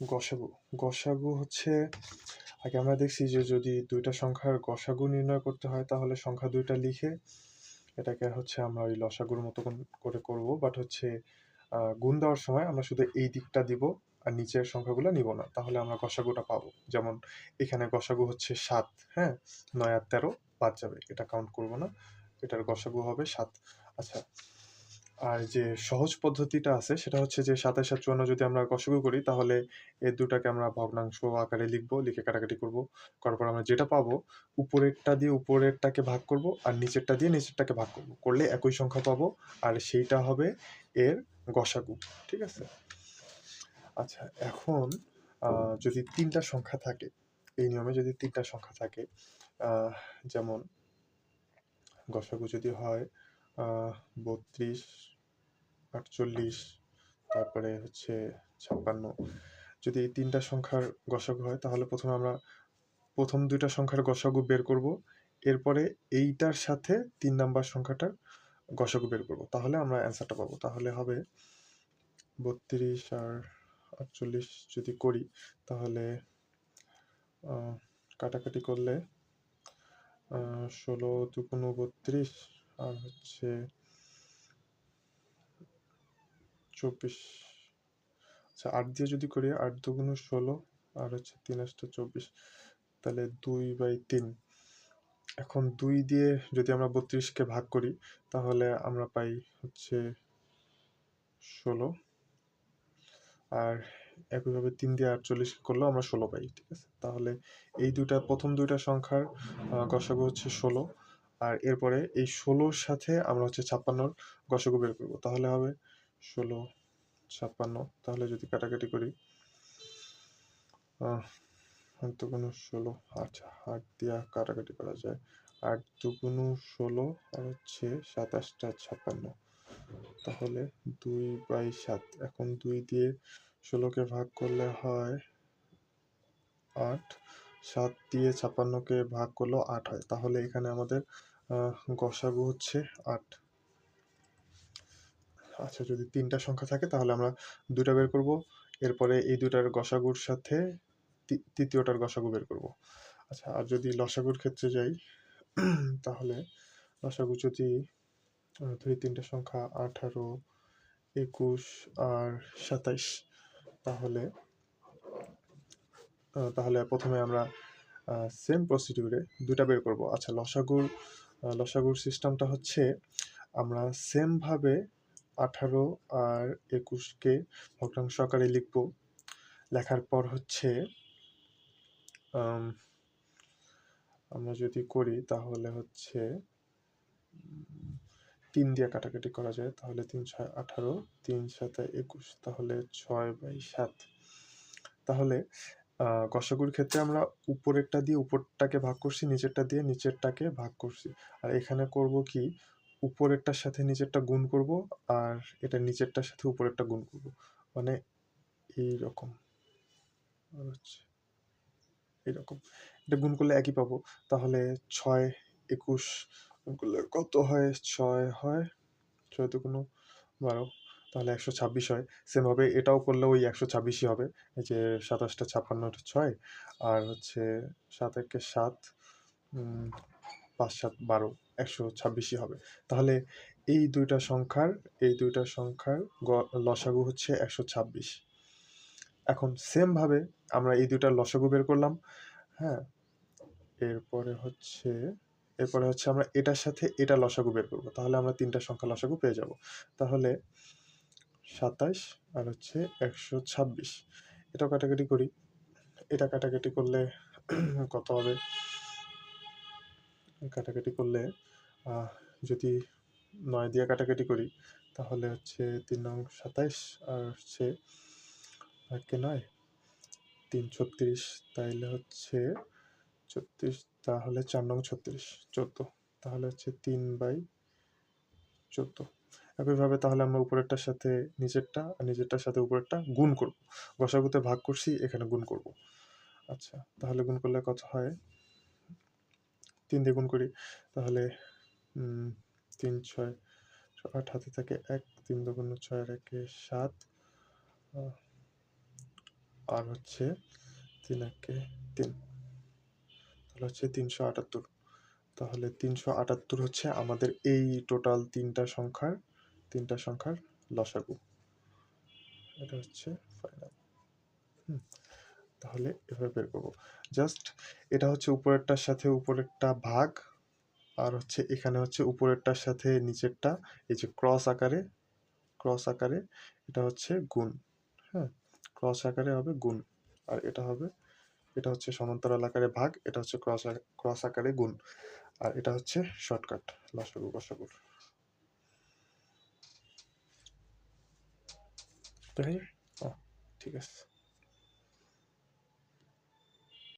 গসাগু। গসাগু হচ্ছে, আগে আমরা দেখছি যে যদি দুইটা সংখ্যার গসাগু নির্ণয় করতে হয়, তাহলে সংখ্যা দুইটা লিখে এটাকে হচ্ছে আমরা ওই লসাগুর মতো করে করব। বাট হচ্ছে গুণ দেওয়ার সময় আমরা শুধু এই দিকটা দিব আর নিচের সংখ্যাগুলো নিব না। তাহলে আমরা গসাগুটা পাবো। যেমন এখানে গসাগু হচ্ছে সাত হ্যাঁ? নয় আর তেরো বাদ যাবে। এটা কাউন্ট করব না। এটার গসাগু হবে সাত। আচ্ছা আর যে সহজ পদ্ধতিটা আছে, সেটা হচ্ছে যে সাতাশ আর চুয়ান্ন যদি আমরা গসাগু করি, তাহলে এই দুটাকে আমরা ভগ্নাংশ আকারে লিখব, লিখে কাটাকাটি করব। করার পর আমরা যেটা পাবো, উপরেরটা দিয়ে উপরেরটাকে ভাগ করব আর নিচেরটা দিয়ে নিচেরটাকে ভাগ করব। করলে একই সংখ্যা পাবো আর সেইটা হবে এর গসাগু, ঠিক আছে? আচ্ছা এখন যদি তিনটা সংখ্যা থাকে, এই নিয়মে যদি তিনটা সংখ্যা থাকে যেমন গসাগু যদি হয় বত্রিশ আটচল্লিশ, তারপরে হচ্ছে ছাপ্পান্ন। যদি এই তিনটা সংখ্যার গসাগু হয়, তাহলে প্রথমে আমরা প্রথম দুইটা সংখ্যার গসাগু বের করব। এরপরে এইটার সাথে তিন নাম্বার সংখ্যাটার গসাগু বের করব। তাহলে আমরা অ্যান্সারটা পাবো। তাহলে হবে বত্রিশ আর আটচল্লিশ যদি করি, তাহলে কাটাকাটি করলে ষোলো, দুগুণ বত্রিশ আর হচ্ছে চব্বিশ। আচ্ছা আট দিয়ে যদি করি, আট দুগুণ ষোলো, আর হচ্ছে তিন আটটা চব্বিশ, তাহলে দুই বাই তিন। এখন দুই দিয়ে যদি আমরা বত্রিশকে ভাগ করি, তাহলে আমরা পাই হচ্ছে ষোলো। আর একইভাবে তিন দিয়ে আটচল্লিশ করলেও আমরা ষোলো পাই, ঠিক আছে? তাহলে এই দুইটা, প্রথম দুইটা সংখ্যার গসাগু হচ্ছে ষোলো, আর এরপরে এই ষোলোর সাথে আমরা হচ্ছে ছাপ্পান্নর গসাগু বের করব। তাহলে হবে ষোলো, ছাপ্পান্ন, তাহলে যদি কাটাকাটি করি দুগুণ ষোলো আচ্ছা আট দিয়া কাটাকাটি করা যায়, আট দুগুণ ষোলো আর হচ্ছে সাতাশটা ছাপ্পান্ন, তাহলে দুই বাই সাত, এখন দুই দিয়ে ষোলোকে ভাগ করলে হয় আট, সাত দিয়ে ছাপ্পান্নকে ভাগ করলেও আট হয়, তাহলে এখানে আমাদের গসাগু হচ্ছে আট। আচ্ছা যদি তিনটা সংখ্যা থাকে তাহলে আমরা দুইটা বের করব। এরপরে এই দুটার গসাগুর সাথে তৃতীয়টার গসাগু বের করব। আচ্ছা আর যদি লসাগুর ক্ষেত্রে যাই, তাহলে লসাগু যদি ধরি তিনটা সংখ্যা আঠারো, একুশ আর সাতাইশ, তাহলে তাহলে প্রথমে আমরা সেম প্রসিডিউরে দুটা বের করব। আচ্ছা লসাগুর লসাগুর সিস্টেমটা হচ্ছে আমরা সেমভাবে আঠারো আর একুশকে ভগ্নাংশ আকারে লিখব। লেখার পর হচ্ছে আমরা যদি করি তাহলে হচ্ছে, তিন দিয়ে কাটাকাটি করা যায়, তাহলে তিন ছয় আঠারো, তিন সাথে একুশ, তাহলে ছয় বাই সাত। তাহলে গসাগুর ক্ষেত্রে আমরা উপরেরটা দিয়ে উপরটাকে ভাগ করছি, নিচেরটা দিয়ে নিচেরটাকে ভাগ করছি। আর এখানে করব কি উপরেরটার সাথে নিচেরটা গুণ করব আর এটা নিচেরটার সাথে উপরেরটা গুণ করব। মানে এই রকম আর হচ্ছে এইরকম। এটা গুণ করলে একই পাবো। তাহলে ছয় একুশ গুণ করলে কত হয়? ছয় হয়? ছয় তো কোনো বারো। তাহলে একশো ছাব্বিশ হয়। সেমভাবে এটাও করলে ওই একশো ছাব্বিশই হবে। এই যে সাতাশটা ছাপ্পান্নটা ছয়। আর হচ্ছে সাত একে সাত পাঁচ, সাত, বারো। একশো ছাব্বিশই হবে। তাহলে এই দুইটা সংখ্যার, এই দুইটা সংখ্যার লসাগু হচ্ছে একশো ছাব্বিশ। এখন সেমভাবে আমরা এই দুইটার লসাগু বের করলাম হ্যাঁ? এরপরে হচ্ছে এরপরে হচ্ছে আমরা এটার সাথে এটা লসাগু বের করব। তাহলে আমরা তিনটা সংখ্যা লসাগু পেয়ে যাব। তাহলে সাতাশ আর হচ্ছে একশো ছাব্বিশ। এটাও কাটাকাটি করি। এটা কাটাকাটি করলে কত হবে? কাটাকাটি করলে যদি নয় দিয়ে কাটাকাটি করি, তাহলে হচ্ছে তিন নং সাতাইশ, আর হচ্ছে একে নয়, তিন ছত্রিশ, তাইলে হচ্ছে ছত্রিশ, তাহলে চার নং ছত্রিশ, চোদ্দ, তাহলে হচ্ছে তিন বাই চোদ্দ। একইভাবে তাহলে আমরা উপরেরটার সাথে নিচেরটা আর নিচেরটার সাথে উপরেরটা গুণ করব। গসাগুতে ভাগ করছি, এখানে গুণ করব। আচ্ছা তাহলে গুণ করলে কত হয়? তিন দিয়ে গুণ করি, তাহলে তিন ছয়, আট হাতে থাকে এক, তিন দুগুণ ছয় আর একে সাত। আর হচ্ছে তিন একে তিন। তাহলে হচ্ছে তিনশো আটাত্তর। তাহলে তিনশো আটাত্তর হচ্ছে আমাদের এই টোটাল তিনটা সংখ্যার তিনটা সংখ্যার লসাগু। এটা হচ্ছে ফাইনাল তাহলে এভাবে বের করব। জাস্ট এটা হচ্ছে উপরেরটার সাথে উপরেরটা ভাগ। আর হচ্ছে এখানে হচ্ছে উপরেরটার সাথে নিচেরটা, এই যে ক্রস আকারে ক্রস আকারে এটা হচ্ছে গুণ হ্যাঁ? ক্রস আকারে হবে গুণ, আর এটা হবে, এটা হচ্ছে সমান্তরাল আকারে ভাগ, এটা হচ্ছে ক্রস ক্রস আকারে গুণ, আর এটা হচ্ছে শর্টকাট লসাগু গসাগুর তাই ও ঠিক আছে।